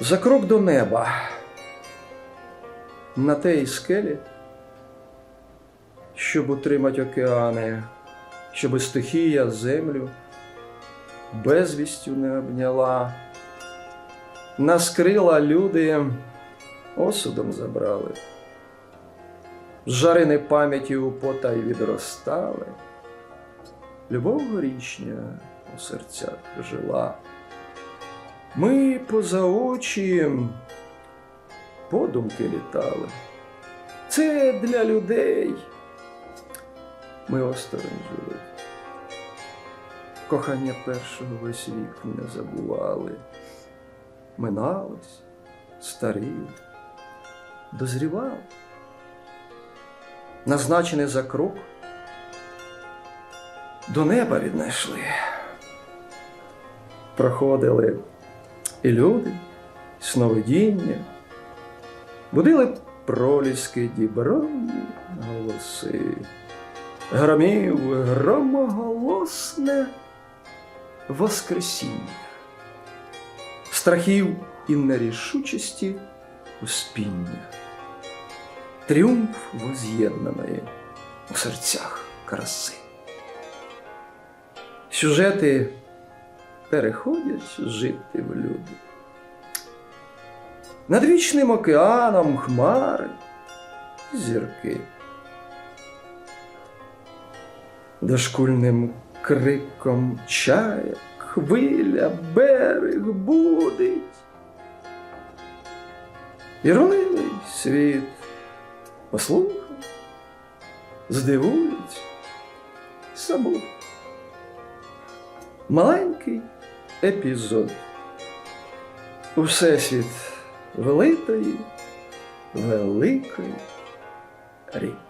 За крок до неба. На тій скелі, щоб утримати океани, щоб стихія землю безвістю не обняла. Нас крила люди осудом забрали, зжарені пам'яті у потай відростали. Любов горішня у серцях жила. Ми поза очі подумки літали. Це для людей. Ми осторонь жили. Кохання першого весь вік не забували. Миналось, старів, дозрівав. Назначений за крок до неба віднайшли. Проходили і люди, і сновидіння, будили проліски діброві голоси, громів громоголосне воскресіння, страхів і нерішучості успіння, тріумф воз'єднаної у серцях краси. Сюжети переходять жити в люди. Над вічним океаном хмари, зірки. Дошкульним криком чая, хвиля, берег будить. І рунивий світ послухай, здивують, забудь. Маленький епізод у всесвіт великої, великої ріки.